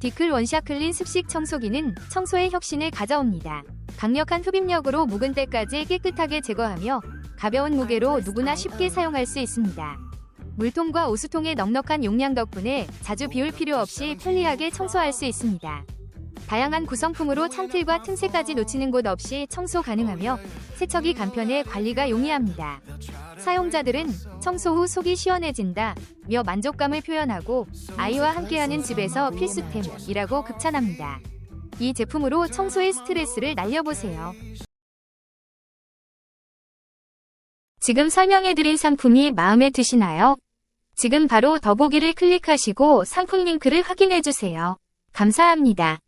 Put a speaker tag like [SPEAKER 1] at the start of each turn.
[SPEAKER 1] 디클 원샷 클린 습식 청소기는 청소의 혁신을 가져옵니다. 강력한 흡입력으로 묵은 때까지 깨끗하게 제거하며 가벼운 무게로 누구나 쉽게 사용할 수 있습니다. 물통과 오수통의 넉넉한 용량 덕분에 자주 비울 필요 없이 편리하게 청소할 수 있습니다. 다양한 구성품으로 창틀과 틈새까지 놓치는 곳 없이 청소 가능하며 세척이 간편해 관리가 용이합니다. 사용자들은 청소 후 속이 시원해진다 며 만족감을 표현하고 아이와 함께하는 집에서 필수템이라고 극찬합니다. 이 제품으로 청소의 스트레스를 날려보세요. 지금 설명해드린 상품이 마음에 드시나요? 지금 바로 더보기를 클릭하시고 상품 링크를 확인해주세요. 감사합니다.